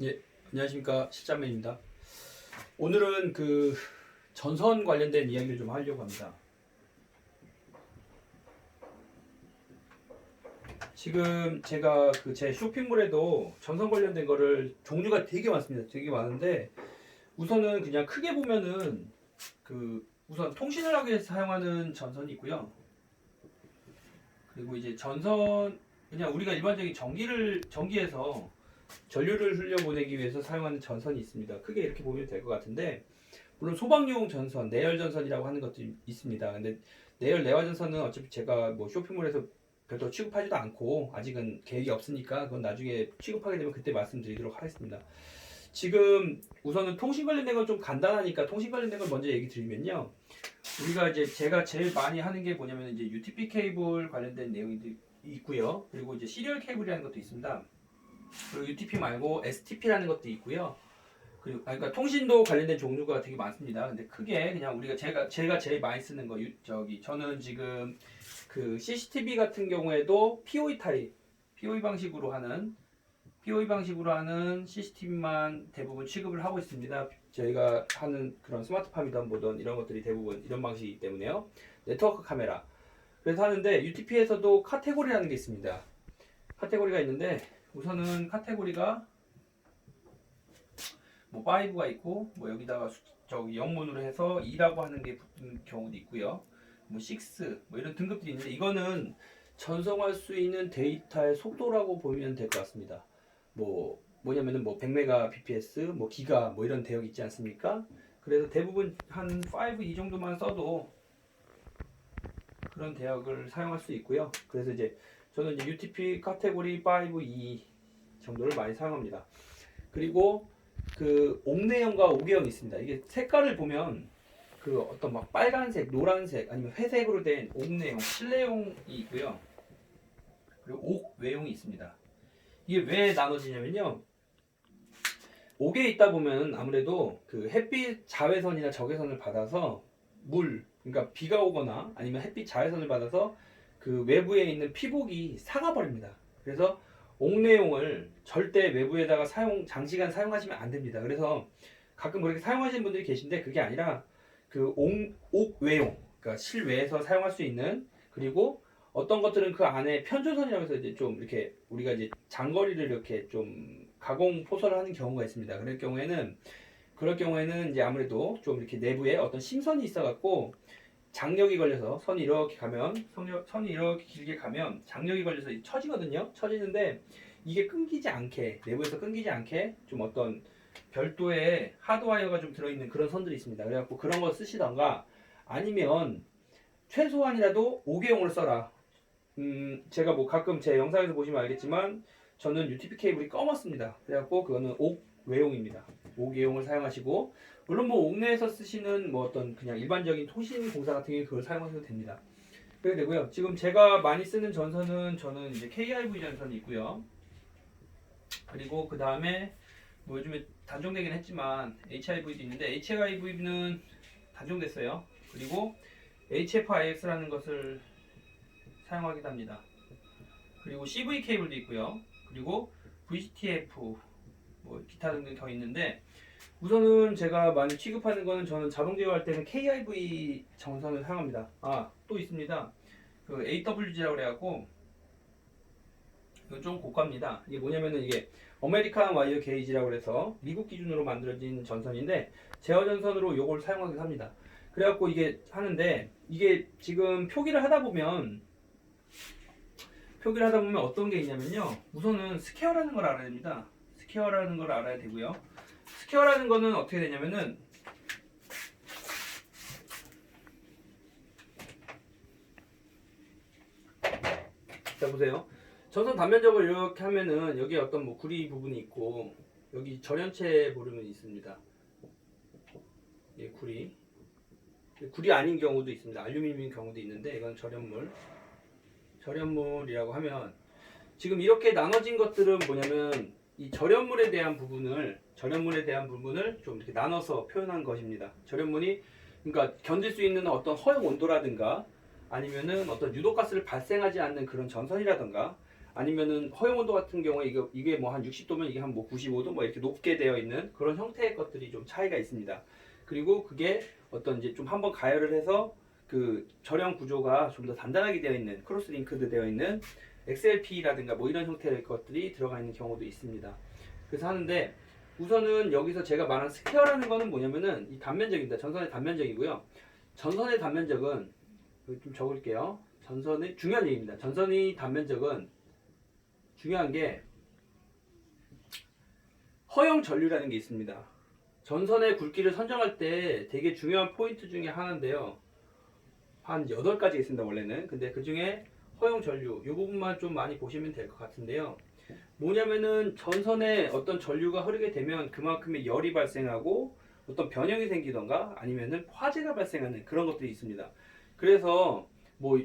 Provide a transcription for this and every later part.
예, 안녕하십니까 실장맨입니다. 오늘은 그 전선 관련된 이야기를 좀 하려고 합니다. 지금 제가 그 제 쇼핑몰에도 전선 관련된 거를 종류가 되게 많습니다. 되게 많은데 우선은 그냥 크게 보면은 그 우선 통신을 하기 위해서 사용하는 전선이 있고요. 그리고 이제 전선 그냥 우리가 일반적인 전기를 전기에서 전류를 흘려보내기 위해서 사용하는 전선이 있습니다. 크게 이렇게 보면 될 것 같은데 물론 소방용 전선, 내열 전선이라고 하는 것도 있습니다. 근데 내열 내화 전선은 어차피 제가 뭐 쇼핑몰에서 별도 취급하지도 않고 아직은 계획이 없으니까 그건 나중에 취급하게 되면 그때 말씀드리도록 하겠습니다. 지금 우선은 통신 관련된 건 좀 간단하니까 통신 관련된 걸 먼저 얘기 드리면요. 우리가 이제 제가 제일 많이 하는 게 뭐냐면 이제 UTP 케이블 관련된 내용이 있고요. 그리고 이제 시리얼 케이블이라는 것도 있습니다. 그리고 UTP 말고 STP라는 것도 있고요. 그리고 아, 그러니까 통신도 관련된 종류가 되게 많습니다. 근데 크게 그냥 우리가 제가 제가 제일 많이 쓰는 거 유, 저기 저는 지금 그 CCTV 같은 경우에도 POE 타입, POE 방식으로 하는 POE 방식으로 하는 CCTV만 대부분 취급을 하고 있습니다. 저희가 하는 그런 스마트팜이든 뭐든 이런 것들이 대부분 이런 방식이기 때문에요. 네트워크 카메라. 그래서 하는데 UTP에서도 카테고리라는 게 있습니다. 카테고리가 있는데 우선은 카테고리가 뭐 5가 있고 뭐 여기다가 수, 저기 영문으로 해서 2라고 하는 게 붙은 경우도 있고요. 뭐 6, 뭐 이런 등급들이 있는데 이거는 전송할 수 있는 데이터의 속도라고 보면 될 것 같습니다. 뭐 뭐냐면은 뭐 100mbps, 뭐 기가 뭐 이런 대역 있지 않습니까? 그래서 대부분 한 5 이 정도만 써도 그런 대역을 사용할 수 있고요. 그래서 이제 저는 이제 UTP 카테고리 5 2 정도를 많이 사용합니다. 그리고 그 옥내형과 오개형이 있습니다. 이게 색깔을 보면 그 어떤 막 빨간색, 노란색 아니면 회색으로 된 옥내용, 실내용이 있고요. 그리고 옥외용이 있습니다. 이게 왜 나눠지냐면요. 옥에 있다 보면 아무래도 그 햇빛 자외선이나 적외선을 받아서 물, 그러니까 비가 오거나 아니면 햇빛 자외선을 받아서 그 외부에 있는 피복이 상아버립니다. 그래서 옥내용을 절대 외부에다가 사용 장시간 사용하시면 안 됩니다. 그래서 가끔 그렇게 사용하시는 분들이 계신데 그게 아니라 그 옥, 옥외용, 그러니까 실외에서 사용할 수 있는 그리고 어떤 것들은 그 안에 편조선이라고 해서 이제 좀 이렇게 우리가 이제 장거리를 이렇게 좀 가공 포설을 하는 경우가 있습니다. 그럴 경우에는 그럴 경우에는 이제 아무래도 좀 이렇게 내부에 어떤 심선이 있어 갖고 장력이 걸려서 선이 이렇게 가면 선이 이렇게 길게 가면 장력이 걸려서 처지거든요. 처지는데 이게 끊기지 않게 내부에서 끊기지 않게 좀 어떤 별도의 하드와이어가 좀 들어있는 그런 선들이 있습니다. 그래갖고 그런 거 쓰시던가 아니면 최소한이라도 5개용을 써라. 음, 제가 뭐 가끔 제 영상에서 보시면 알겠지만 저는 UTP 케이블이 검었습니다. 그래갖고 그거는 옥 외용입니다. 옥외용을 사용하시고 물론 뭐 옥내에서 쓰시는 뭐 어떤 그냥 일반적인 통신 공사 같은 경우에 그걸 사용하셔도 됩니다. 그게 되고요. 지금 제가 많이 쓰는 전선은 저는 이제 KIV 전선이 있고요. 그리고 그 다음에 뭐 요즘에 단종되긴 했지만 HIV도 있는데 HIV는 단종됐어요. 그리고 HFIX라는 것을 사용하기도 합니다. 그리고 CV 케이블도 있고요. 그리고 VCTF 뭐 기타 등등 더 있는데 우선은 제가 많이 취급하는 거는 저는 자동 제어할 때는 KIV 전선을 사용합니다. 아 또 있습니다. 그 AWG라고 그래갖고 이건 좀 고가입니다. 이게 뭐냐면은 이게 아메리칸 와이어 게이지라고 그래서 미국 기준으로 만들어진 전선인데 제어 전선으로 요걸 사용하기도 합니다. 그래갖고 이게 하는데 이게 지금 표기를 하다 보면 표기를 하다 보면 어떤 게 있냐면요. 우선은 스퀘어라는 걸 알아야 됩니다. 스퀘어라는 걸 알아야 되고요. 스퀘어라는 거는 어떻게 되냐면은 자 보세요. 전선 단면적을 이렇게 하면은 여기 어떤 뭐 구리 부분이 있고 여기 절연체 보름이 있습니다. 예, 구리. 구리 아닌 경우도 있습니다. 알루미늄인 경우도 있는데 이건 절연물. 절연물이라고 하면 지금 이렇게 나눠진 것들은 뭐냐면 이 절연물에 대한 부분을 절연물에 대한 부분을 좀 이렇게 나눠서 표현한 것입니다. 절연물이 그러니까 견딜 수 있는 어떤 허용 온도라든가 아니면은 어떤 유독가스를 발생하지 않는 그런 전선이라든가 아니면은 허용 온도 같은 경우에 이게 이게 뭐 한 60도면 이게 한 뭐 95도 뭐 이렇게 높게 되어 있는 그런 형태의 것들이 좀 차이가 있습니다. 그리고 그게 어떤 이제 좀 한번 가열을 해서 그 절연 구조가 좀 더 단단하게 되어 있는 크로스 링크드 되어 있는 XLP라든가 뭐 이런 형태의 것들이 들어가 있는 경우도 있습니다. 그래서 하는데 우선은 여기서 제가 말한 스퀘어라는 거는 뭐냐면은 이 단면적입니다. 전선의 단면적이고요. 전선의 단면적은 좀 적을게요. 전선의 중요한 얘기입니다. 전선의 단면적은 중요한 게 허용 전류라는 게 있습니다. 전선의 굵기를 선정할 때 되게 중요한 포인트 중에 하나인데요. 한 8가지 있습니다, 원래는. 근데 그 중에 허용 전류, 이 부분만 좀 많이 보시면 될 것 같은데요. 뭐냐면은 전선에 어떤 전류가 흐르게 되면 그만큼의 열이 발생하고 어떤 변형이 생기던가 아니면은 화재가 발생하는 그런 것들이 있습니다. 그래서 뭐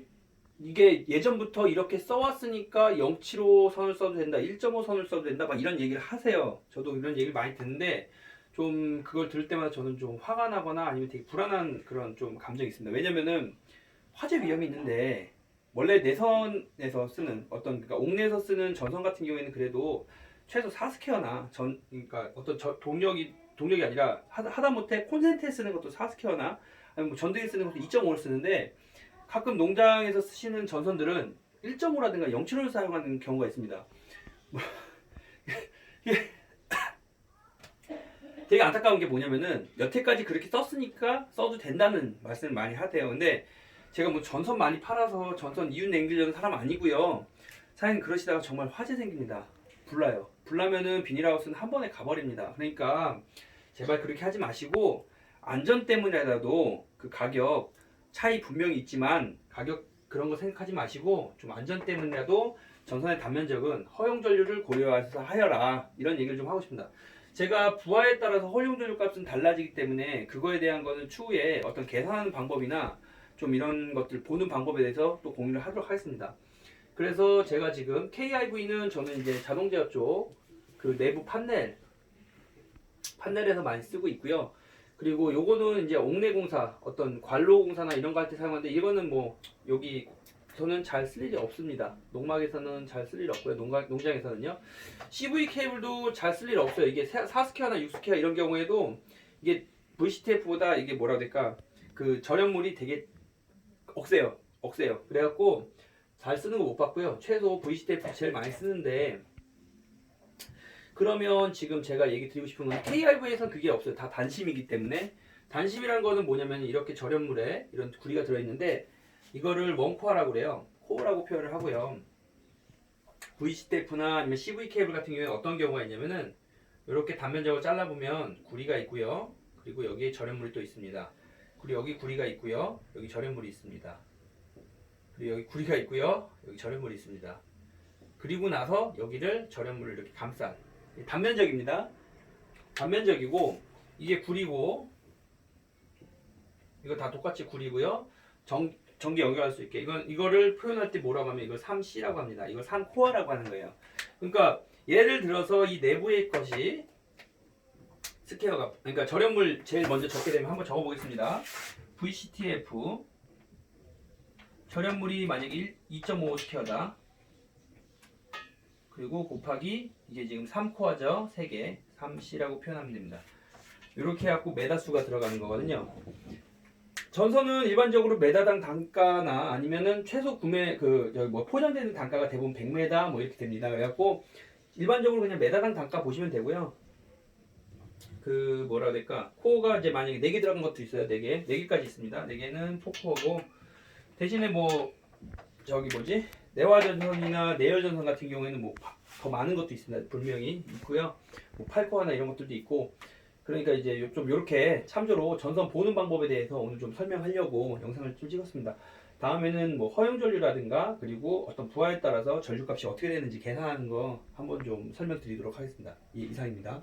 이게 예전부터 이렇게 써왔으니까 075 선을 써도 된다, 1.5 선을 써도 된다, 막 이런 얘기를 하세요. 저도 이런 얘기를 많이 듣는데 좀 그걸 들을 때마다 저는 좀 화가 나거나 아니면 되게 불안한 그런 좀 감정이 있습니다. 왜냐면은 화재 위험이 있는데 원래 내선에서 쓰는 어떤 그러니까 옥내에서 쓰는 전선 같은 경우에는 그래도 최소 4스퀘어나 전 그러니까 어떤 저, 동력이 동력이 아니라 하다, 하다못해 콘센트에 쓰는 것도 4스퀘어나 아니면 뭐 전등에 쓰는 것도 2.5를 쓰는데 가끔 농장에서 쓰시는 전선들은 1.5라든가 0.75를 사용하는 경우가 있습니다. 되게 안타까운 게 뭐냐면은 여태까지 그렇게 썼으니까 써도 된다는 말씀을 많이 하대요. 근데 제가 뭐 전선 많이 팔아서 전선 이윤 남기려는 사람 아니고요. 사장님 그러시다가 정말 화재 생깁니다. 불나요. 불나면은 비닐하우스는 한 번에 가버립니다. 그러니까 제발 그렇게 하지 마시고 안전 때문에라도 그 가격 차이 분명히 있지만 가격 그런 거 생각하지 마시고 좀 안전 때문에라도 전선의 단면적은 허용 전류를 고려해서 하여라 이런 얘기를 좀 하고 싶습니다. 제가 부하에 따라서 허용 전류 값은 달라지기 때문에 그거에 대한 거는 추후에 어떤 계산하는 방법이나 좀 이런 것들 보는 방법에 대해서 또 공유를 하도록 하겠습니다. 그래서 제가 지금 KIV는 저는 이제 자동 제어 쪽 그 내부 판넬 판넬에서 많이 쓰고 있고요. 그리고 요거는 이제 옥내 공사 어떤 관로 공사나 이런 거 할 때 사용하는데 이거는 뭐 여기 저는 잘 쓸 일이 없습니다. 농막에서는 잘 쓸 일 없고요. 농가, 농장에서는요. CV 케이블도 잘 쓸 일 없어요. 이게 4스퀘어나 6스퀘어 이런 경우에도 이게 VCTF보다 이게 뭐라 될까 그 절연물이 되게 억세요. 억세요. 그래갖고 잘 쓰는 거 못 봤고요. 최소 VCTF 제일 많이 쓰는데 그러면 지금 제가 얘기 드리고 싶은 건 KRV에선 그게 없어요. 다 단심이기 때문에 단심이라는 거는 뭐냐면 이렇게 절연물에 이런 구리가 들어있는데 이거를 원코어라고 그래요. 코어라고 표현을 하고요. VCTF나 아니면 CV 케이블 같은 경우에 어떤 경우가 있냐면은 이렇게 단면적으로 잘라보면 구리가 있고요. 그리고 여기에 절연물이 또 있습니다. 그리고 여기 구리가 있고요. 여기 절연물이 있습니다. 그리고 여기 구리가 있고요. 여기 절연물이 있습니다. 그리고 나서 여기를 절연물을 이렇게 감싼 단면적입니다. 단면적이고 이게 구리고 이거 다 똑같이 구리고요. 정, 전기 연결할 수 있게 이건 이거를 표현할 때 뭐라고 하면 이걸 3C라고 합니다. 이걸 3코어라고 하는 거예요. 그러니까 예를 들어서 이 내부의 것이 스퀘어가 그러니까 절연물 제일 먼저 적게 되면 한번 적어 보겠습니다. VCTF 절연물이 만약에 2.5 스퀘어다. 그리고 곱하기 이게 지금 3코어죠. 3개. 3C라고 표현하면 됩니다. 이렇게 해갖고 메다수가 들어가는 거거든요. 전선은 일반적으로 메다당 단가나 아니면은 최소 구매 그 저기 뭐 포장되는 단가가 대부분 100메다 뭐 이렇게 됩니다. 그래갖고 일반적으로 그냥 메다당 단가 보시면 되고요. 그 뭐라 해야 될까? 코어가 이제 만약에 4개 들어간 것도 있어요. 4개. 4개까지 있습니다. 4개는 포코어고 대신에 뭐 저기 뭐지? 내화전선이나 내열전선 같은 경우에는 뭐 더 많은 것도 있습니다. 분명히 있고요. 뭐 8코어나 이런 것들도 있고 그러니까 이제 요- 좀 이렇게 참조로 전선 보는 방법에 대해서 오늘 좀 설명하려고 영상을 좀 찍었습니다. 다음에는 뭐 허용 전류라든가 그리고 어떤 부하에 따라서 전류값이 어떻게 되는지 계산하는 거 한번 좀 설명드리도록 하겠습니다. 이 이상입니다.